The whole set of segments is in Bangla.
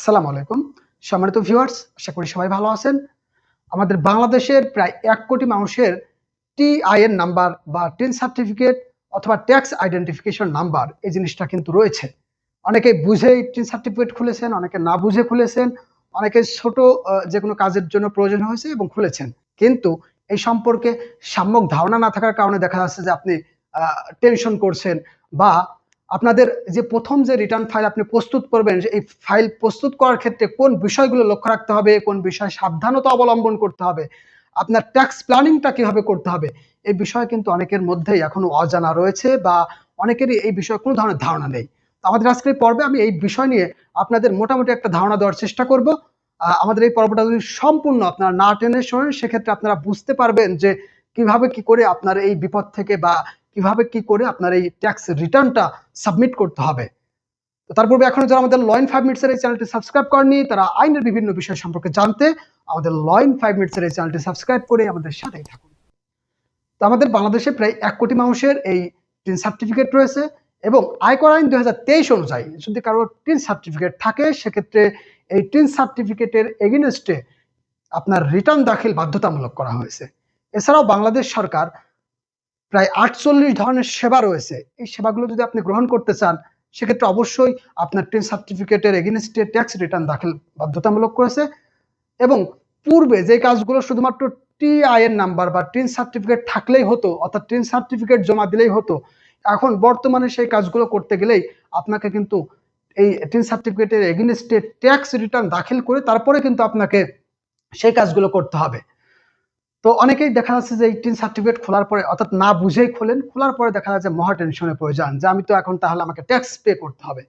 আসসালামু আলাইকুম। সম্মানিত ভিউয়ার্স আশা করি সবাই ভালো আছেন। আমাদের বাংলাদেশের প্রায় এক কোটি মানুষের টিআইএন নাম্বার বা টেন সার্টিফিকেট অথবা ট্যাক্স আইডেন্টিফিকেশন নাম্বার এই জিনিসটা কিন্তু রয়েছে। অনেকে বুঝে টিন সার্টিফিকেট খুলেছেন, অনেকে না বুঝে খুলেছেন, অনেকে ছোট যে কোনো কাজের জন্য প্রয়োজন হয়েছে এবং খুলেছেন। কিন্তু এই সম্পর্কে সাম্যক ধারণা না থাকার কারণে দেখা যাচ্ছে যে আপনি টেনশন করছেন বা আপনাদের যে প্রথম যে রিটার্ন ফাইল আপনি প্রস্তুত করবেন এই ফাইল প্রস্তুত করার ক্ষেত্রে কোন বিষয়গুলো লক্ষ্য রাখতে হবে, কোন বিষয়ে সাবধানতা অবলম্বন করতে হবে, আপনার ট্যাক্স প্ল্যানিংটা কীভাবে করতে হবে, এই বিষয়ে কিন্তু অনেকের মধ্যেই এখনও অজানা রয়েছে বা অনেকেরই এই বিষয়ে কোনো ধরনের ধারণা নেই। আমাদের আজকের পর্বে আমি এই বিষয় নিয়ে আপনাদের মোটামুটি একটা ধারণা দেওয়ার চেষ্টা করব। আমাদের এই পর্বটা যদি সম্পূর্ণ আপনারা না টেনে শোনেন, সেক্ষেত্রে আপনারা বুঝতে পারবেন যে কীভাবে কি করে আপনার এই বিপদ থেকে বা কীভাবে কি করে আপনার এই ট্যাক্স রিটার্নটা সাবমিট করতে হবে। তো তার পূর্বে এখনও যারা আমাদের লয়েন ফাইভ মিনিটসের এই চ্যানেলটি সাবস্ক্রাইব করেনি তারা আইনের বিভিন্ন বিষয় সম্পর্কে জানতে আমাদের লয়েন ফাইভ মিনিটসের এই চ্যানেলটি সাবস্ক্রাইব করে আমাদের সাথেই থাকুন। তো আমাদের বাংলাদেশে প্রায় এক কোটি মানুষের এই টিন সার্টিফিকেট রয়েছে এবং আয়কর আইন দুই হাজার তেইশ অনুযায়ী যদি কারও টিন সার্টিফিকেট থাকে, সেক্ষেত্রে এই টিন সার্টিফিকেটের এগেনস্টে আপনার রিটার্ন দাখিল বাধ্যতামূলক করা হয়েছে। এছাড়াও বাংলাদেশ সরকার প্রায় আটচল্লিশ ধরনের সেবা রয়েছে। এই সেবাগুলো যদি আপনি গ্রহণ করতে চান, সেক্ষেত্রে অবশ্যই আপনার টিন সার্টিফিকেটের এগেনস্টে ট্যাক্স রিটার্ন দাখিল বাধ্যতামূলক করেছে এবং পূর্বে যে কাজগুলো শুধুমাত্র টিআইএন নাম্বার বা টিন সার্টিফিকেট থাকলেই হতো, অর্থাৎ টিন সার্টিফিকেট জমা দিলেই হতো, এখন বর্তমানে সেই কাজগুলো করতে গেলেই আপনাকে কিন্তু এই টিন সার্টিফিকেটের এগেনস্টে ট্যাক্স রিটার্ন দাখিল করে তারপরে কিন্তু আপনাকে সেই কাজগুলো করতে হবে। তো অনেকেই দেখা যাচ্ছে যে এই টিন সার্টিফিকেট খোলার পরে, অর্থাৎ না বুঝেই খোলেন, খোলার পরে দেখা যাচ্ছে মহা টেনশনে পড়ে যান যে আমি তো এখন তাহলে আমাকে ট্যাক্স পে করতে হবে।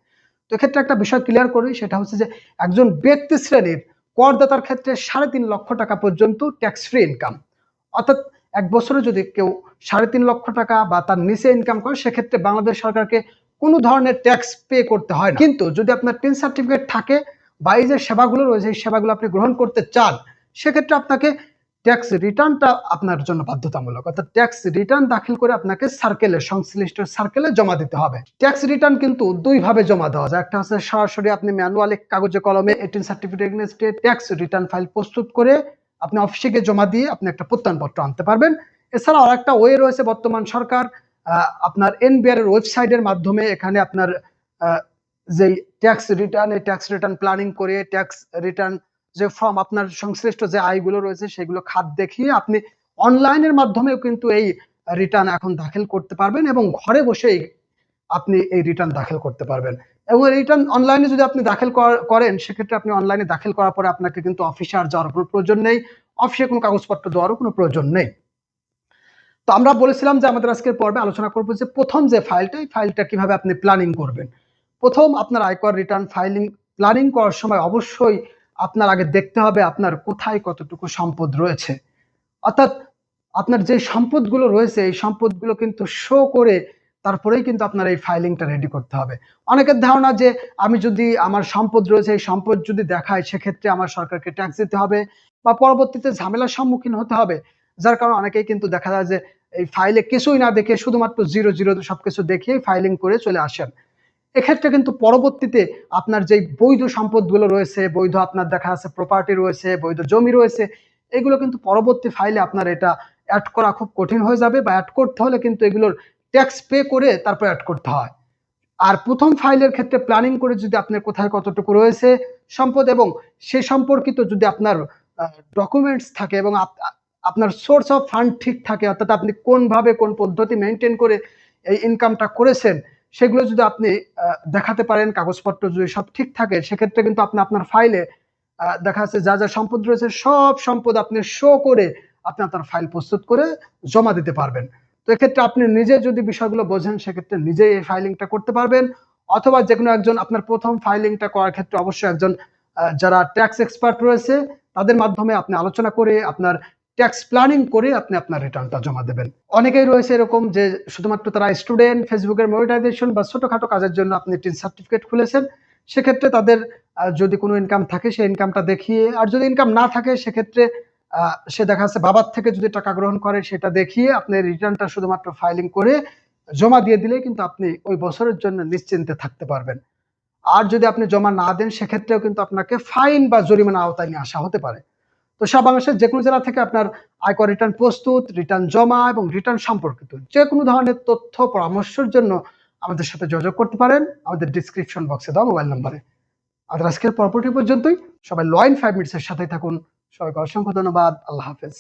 তো এক্ষেত্রে একটা বিষয় ক্লিয়ার করি, সেটা হচ্ছে যে একজন ব্যক্তি শ্রেণির করদাতার ক্ষেত্রে সাড়ে তিন লক্ষ টাকা পর্যন্ত ট্যাক্স ফ্রি ইনকাম অর্থাৎ এক বছরে যদি কেউ সাড়ে তিন লক্ষ টাকা বা তার নিচে ইনকাম করে, সেক্ষেত্রে বাংলাদেশ সরকারকে কোনো ধরনের ট্যাক্স পে করতে হয় কিন্তু যদি আপনার টিন সার্টিফিকেট থাকে বা এই যে সেবাগুলো রয়েছে, এই সেবাগুলো আপনি গ্রহণ করতে চান, সেক্ষেত্রে আপনাকে ট্যাক্স রিটার্নটা আপনার জন্য বাধ্যতামূলক। অর্থাৎ ট্যাক্স রিটার্ন দাখিল করে আপনাকে সার্কেলে সংশ্লিষ্ট সার্কেলে জমা দিতে হবে। ট্যাক্স রিটার্ন কিন্তু দুই ভাবে জমা দেওয়া যায়। একটা হচ্ছে সরাসরি আপনি ম্যানুয়ালি কাগজে, কলমে eTIN certificate tax return file প্রস্তুত করে আপনি অফিসে গিয়ে জমা দিয়ে আপনি একটা প্রত্যয়নপত্র আনতে পারবেন। এছাড়াও আর একটা ওয়ে রয়েছে বর্তমান সরকার। আপনার এনবিআর এর ওয়েবসাইটের মাধ্যমে এখানে আপনার যেই ট্যাক্স রিটার্ন এই ট্যাক্স রিটার্ন প্ল্যানিং করে ট্যাক্স রিটার্ন যে ফর্ম আপনার সংশ্লিষ্ট যে আয়গুলো রয়েছে সেগুলো খাত দেখিয়ে আপনি অনলাইনের মাধ্যমেও কিন্তু এই রিটার্ন এখন দাখিল করতে পারবেন এবং ঘরে বসেই আপনি এই রিটার্ন দাখিল করতে পারবেন। এবং রিটার্ন অনলাইনে যদি আপনি দাখিল করেন, সেক্ষেত্রে আপনি অনলাইনে দাখিল করার পরে আপনাকে কিন্তু অফিসে আর যাওয়ার কোনো প্রয়োজন নেই। অফিসে কোনো কাগজপত্র দেওয়ারও কোনো প্রয়োজন নেই। তো আমরা বলেছিলাম যে আমাদের আজকের পর্বে আলোচনা করব যে প্রথম যে ফাইলটা এই ফাইলটা কীভাবে আপনি প্ল্যানিং করবেন। প্রথম আপনার আয়কর রিটার্ন ফাইলিং প্ল্যানিং করার সময় অবশ্যই আপনার আগে দেখতে হবে আপনার কোথায় কতটুকু সম্পদ রয়েছে। অর্থাৎ আপনার যে সম্পদগুলো রয়েছে, এই সম্পদগুলো কিন্তু শো করে তারপরেই কিন্তু আপনার এই ফাইলিংটা রেডি করতে হবে। অনেকের ধারণা যে আমি যদি আমার সম্পদ রয়েছে, এই সম্পদ যদি দেখায়, সেক্ষেত্রে আমার সরকারকে ট্যাক্স দিতে হবে বা পরবর্তীতে ঝামেলার সম্মুখীন হতে হবে। যার কারণে অনেকেই কিন্তু দেখা যায় যে এই ফাইলে কিছুই না দেখে শুধুমাত্র জিরো জিরো সবকিছু দেখিয়ে ফাইলিং করে চলে আসেন। এক্ষেত্রে কিন্তু পরবর্তীতে আপনার যে বৈধ সম্পদগুলো রয়েছে, বৈধ আপনার দেখা যাচ্ছে প্রপার্টি রয়েছে, বৈধ জমি রয়েছে, এগুলো কিন্তু পরবর্তী ফাইলে আপনার এটা অ্যাড করা খুব কঠিন হয়ে যাবে বা অ্যাড করতে হলে কিন্তু এগুলোর ট্যাক্স পে করে তারপর অ্যাড করতে হয়। আর প্রথম ফাইলের ক্ষেত্রে প্ল্যানিং করে যদি আপনার কোথায় কতটুকু রয়েছে সম্পদ এবং সে সম্পর্কিত যদি আপনার ডকুমেন্টস থাকে এবং আপনার সোর্স অফ ফান্ড ঠিক থাকে, অর্থাৎ আপনি কোনভাবে কোন পদ্ধতি মেনটেন করে এই ইনকামটা করেছেন সেগুলো যদি আপনি দেখাতে পারেন, কাগজপত্র যদি সব ঠিক থাকে, সেক্ষেত্রে কিন্তু আপনি আপনার ফাইলে দেখা যাচ্ছে যা যা সম্পদ রয়েছে, সব সম্পদ আপনি শো করে আপনি আপনার ফাইল প্রস্তুত করে জমা দিতে পারবেন। তো এক্ষেত্রে আপনি নিজে যদি বিষয়গুলো বোঝেন, সেক্ষেত্রে নিজেই এই ফাইলিংটা করতে পারবেন। অথবা যে কোনো একজন, আপনার প্রথম ফাইলিংটা করার ক্ষেত্রে অবশ্যই একজন যারা ট্যাক্স এক্সপার্ট রয়েছে, তাদের মাধ্যমে আপনি আলোচনা করে আপনার ট্যাক্স প্ল্যানিং করে আপনি আপনার রিটার্নটা জমা দেবেন। অনেকেই রয়েছে এরকম যে শুধুমাত্র তারা স্টুডেন্ট ফেসবুকের মনিটাইজেশন বা ছোটখাটো কাজের জন্য আপনি টিন সার্টিফিকেট খুলেছেন, সেক্ষেত্রে তাদের যদি কোনো ইনকাম থাকে, সেই ইনকামটা দেখিয়ে, আর যদি ইনকাম না থাকে, সেক্ষেত্রে সে দেখা যাচ্ছে বাবার থেকে যদি টাকা গ্রহণ করে, সেটা দেখিয়ে আপনি রিটার্নটা শুধুমাত্র ফাইলিং করে জমা দিয়ে দিলে কিন্তু আপনি ওই বছরের জন্য নিশ্চিন্তে থাকতে পারবেন। আর যদি আপনি জমা না দেন, সেক্ষেত্রেও কিন্তু আপনাকে ফাইন বা জরিমানা আওতায় নিয়ে আসা হতে পারে। তো সব বাংলাদেশের যে কোনো জেলা থেকে আপনার আয়কর রিটার্ন প্রস্তুত রিটার্ন জমা এবং রিটার্ন সম্পর্কিত যে কোনো ধরনের তথ্য, পরামর্শের জন্য আমাদের সাথে যোগাযোগ করতে পারেন। আমাদের ডিসক্রিপশন বক্সে দেওয়া মোবাইল নাম্বারে আমাদের আজকের পর্বটি পর্যন্তই। সবাই লয়েন ফাইভ মিনিটসের সাথেই থাকুন। সবাইকে অসংখ্য ধন্যবাদ। আল্লাহ হাফেজ।